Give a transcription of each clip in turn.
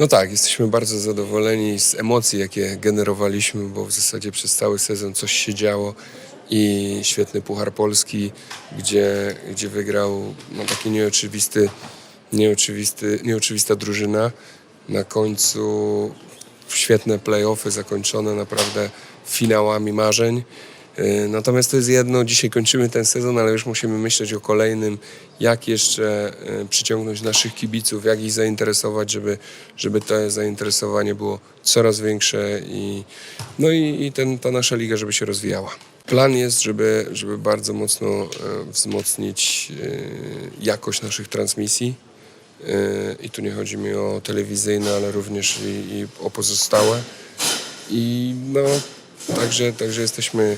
No tak, jesteśmy bardzo zadowoleni z emocji, jakie generowaliśmy, bo w zasadzie przez cały sezon coś się działo i świetny Puchar Polski, gdzie, gdzie wygrał no, taki nieoczywisty, nieoczywisty, nieoczywista drużyna. Na końcu świetne playoffy zakończone naprawdę finałami marzeń. Yy, Natomiast to jest jedno, dzisiaj kończymy ten sezon, ale już musimy myśleć o kolejnym, jak jeszcze yy, przyciągnąć naszych kibiców, jak ich zainteresować, żeby, żeby to zainteresowanie było coraz większe i, no i, i ten, ta nasza liga, żeby się rozwijała. Plan jest, żeby, żeby bardzo mocno e, wzmocnić e, jakość naszych transmisji. E, I tu nie chodzi mi o telewizyjne, ale również i, i o pozostałe. I no, także, także jesteśmy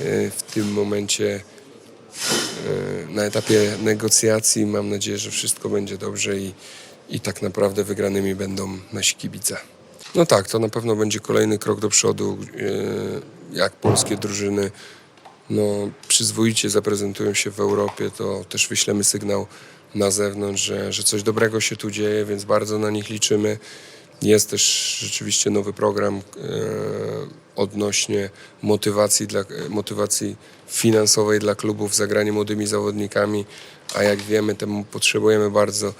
e, w tym momencie e, na etapie negocjacji. Mam nadzieję, że wszystko będzie dobrze i, i tak naprawdę wygranymi będą nasi kibice. No tak, to na pewno będzie kolejny krok do przodu, e, jak polskie drużyny no, przyzwoicie zaprezentują się w Europie, to też wyślemy sygnał na zewnątrz, że, że coś dobrego się tu dzieje, więc bardzo na nich liczymy. Jest też rzeczywiście nowy program e, odnośnie motywacji, dla, e, motywacji finansowej dla klubów, zagranie młodymi zawodnikami, a jak wiemy, temu potrzebujemy bardzo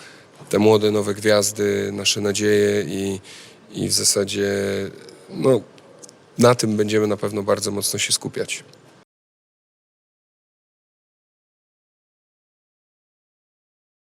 te młode, nowe gwiazdy, nasze nadzieje i, i w zasadzie no, na tym będziemy na pewno bardzo mocno się skupiać.